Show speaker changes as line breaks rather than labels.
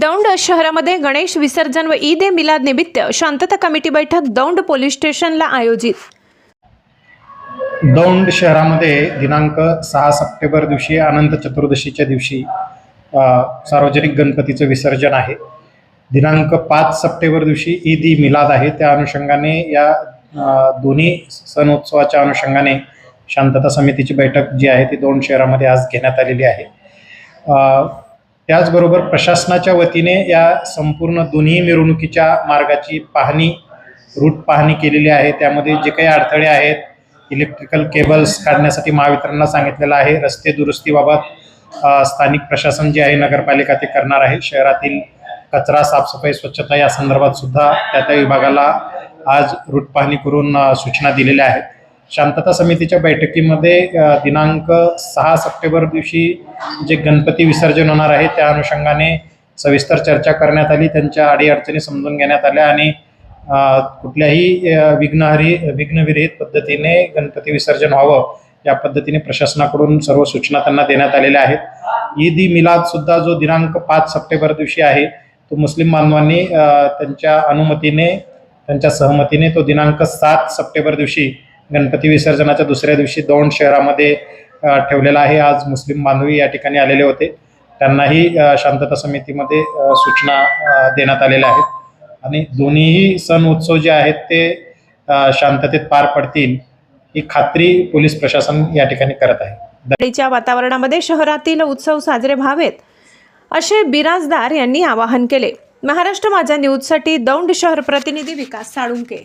दौंड शहरामध्ये गणेश विसर्जन व ईद ए मिलाद निमित्त शांतता कमिटी बैठक दौंड पोलीस स्टेशनला आयोजित.
दौंड शहरामध्ये दिनांक सहा सप्टेंबर दिवशी अनंत चतुर्दशीच्या दिवशी सार्वजनिक गणपतीचं विसर्जन आहे. दिनांक पाच सप्टेंबर दिवशी ईद ई मिलाद आहे. त्या अनुषंगाने या दोन्ही सणोत्सवाच्या अनुषंगाने शांतता समितीची बैठक जी आहे ती दोन शहरामध्ये आज घेण्यात आलेली आहे. त्याचबरोबर प्रशासनाच्या वतीने या संपूर्ण दोन्ही मिरवणुकीच्या मार्गाची पाहणी रूट पाहणी केलेली आहे. त्यामध्ये जे काही अडथळे आहेत इलेक्ट्रिकल केबल्स काढण्यासाठी महावितरणला सांगितलेलं आहे. रस्ते दुरुस्तीबाबत स्थानिक प्रशासन जे आहे नगरपालिका ते करणार आहे. शहरातील कचरा साफसफाई स्वच्छता या संदर्भात सुद्धा त्या त्या विभागाला आज रूट पाहणी करून सूचना दिलेल्या आहेत. शांतता समितीच्या बैठकीमध्ये दिनांक सहा सप्टेंबर दिवशी जे गणपती विसर्जन होणार आहे त्या अनुषंगाने सविस्तर चर्चा करण्यात आली. त्यांच्या अडीअडचणी समजून घेण्यात आल्या आणि कुठल्याही विघ्नहरी विघ्नविरहित पद्धतीने गणपती विसर्जन व्हावं या पद्धतीने प्रशासनाकडून सर्व सूचना त्यांना देण्यात आलेल्या आहेत. ईद ई मिलाद सुद्धा जो दिनांक पाच सप्टेंबर दिवशी आहे तो मुस्लिम बांधवांनी त्यांच्या अनुमतीने त्यांच्या सहमतीने तो दिनांक सात सप्टेंबर दिवशी गणपती विसर्जनाच्या दुसऱ्या दिवशी दौंड शहरामध्ये ठेवलेला आहे. आज मुस्लिम बांधवी या ठिकाणी आलेले होते. त्यांनाही शांतता समितीमध्ये सूचना देण्यात आलेल्या आहेत. आणि दोन्हीही सण उत्सव जे आहेत ते शांततेत पार पडतील ही खात्री पोलीस प्रशासन या ठिकाणी करत आहे.
दिवाळीच्या वातावरणामध्ये शहरातील उत्सव साजरे व्हावेत असे बिराजदार यांनी आवाहन केले. महाराष्ट्र माझा न्यूजसाठी दौंड शहर प्रतिनिधी विकास साळुंके.